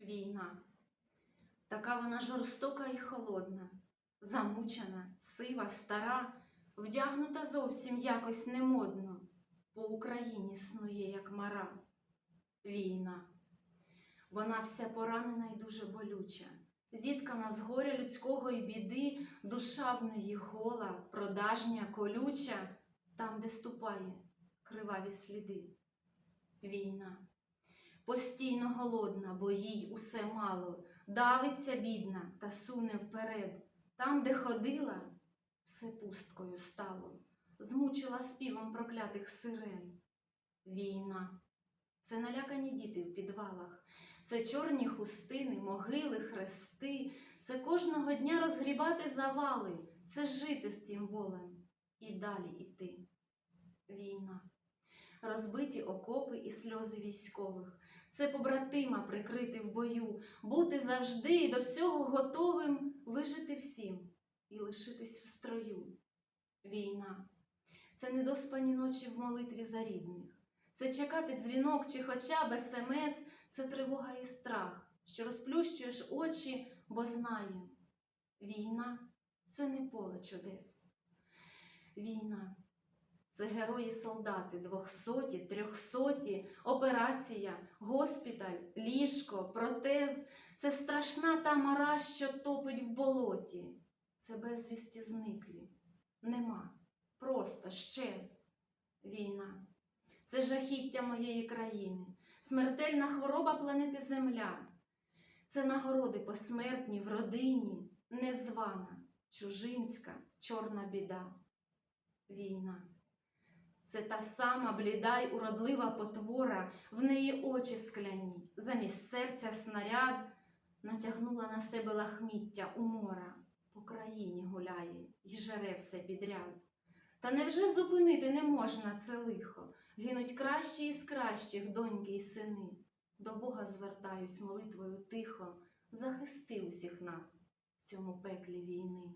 Війна. Така вона жорстока і холодна, замучена, сива, стара, вдягнута зовсім якось немодно, по Україні снує, як мара. Війна. Вона вся поранена і дуже болюча, зіткана з горя людського й біди, душа в неї гола, продажня, колюча, там, де ступає криваві сліди. Війна. Постійно голодна, бо їй усе мало, давиться бідна та суне вперед. Там, де ходила, все пусткою стало, змучила співом проклятих сирен. Війна. Це налякані діти в підвалах, це чорні хустини, могили, хрести, це кожного дня розгрібати завали, це жити з цим болем і далі іти. Війна. Розбиті окопи і сльози військових, це побратима прикрити в бою, бути завжди і до всього готовим, вижити всім і лишитись в строю. Війна. Це недоспані ночі в молитві за рідних. Це чекати дзвінок чи хоча б смс, це тривога і страх, що розплющуєш очі, бо знає. Війна це не поле чудес. Війна це герої солдати, двохсоті, трьохсоті, операція, госпіталь, ліжко, протез. Це страшна та мара, що топить в болоті. Це безвісті зниклі. Нема. Просто щез. Війна. Це жахіття моєї країни, смертельна хвороба планети Земля. Це нагороди посмертні в родині, незвана, чужинська, чорна біда. Війна. Це та сама бліда й уродлива потвора, в неї очі скляні, замість серця снаряд натягнула на себе лахміття умора, по країні гуляє й жере все підряд. Та невже зупинити не можна це лихо? Гинуть кращі із кращих доньки й сини. До Бога звертаюсь молитвою тихо, захисти усіх нас в цьому пеклі війни.